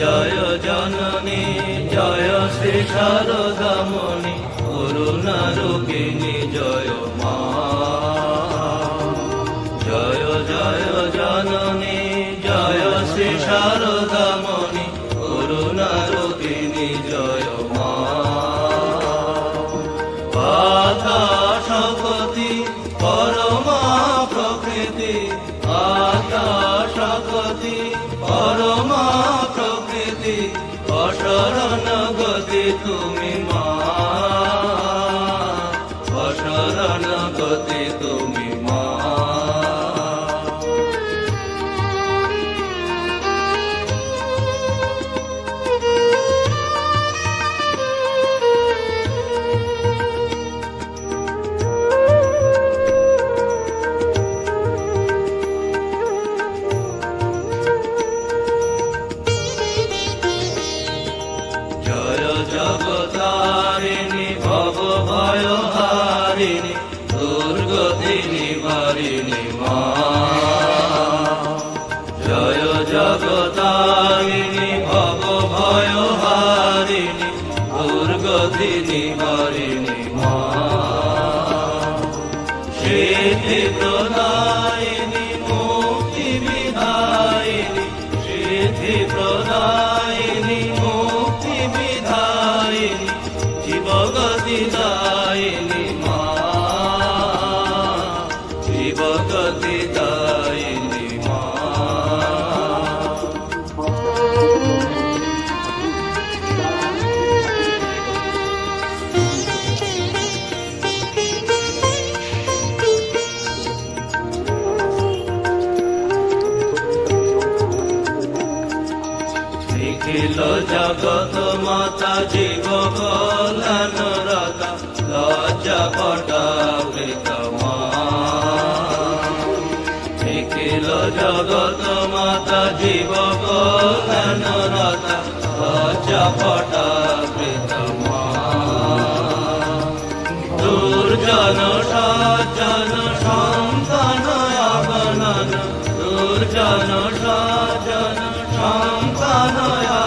জয় জননী, জয় শ্রী শারদামণি করুণা রূপিণী জয় মা। জয় জয় জননী, জয় শ্রী শারদামণি করুণা রূপিণী জয় মা। আকাশপতি পরমা প্রকৃতি অসরণ গতি তুমি। দুর্গতি নিবারিণী মা। সিদ্ধি প্রদায়িনী মুক্তি বিধায়িনী। সিদ্ধি প্রদায়িনী মুক্তি বিধায়িনী। জীবগতি দায়িনী মা। জীবগতি নিখিল জগত মাতা জীব কল্যাণ রতা লজ্জা নিখিল জগত মাতা জীব কল্যাণ রতা লজ্জা দুর্জন সজ্জন সন্তান অগণন দুর্জন সন্তান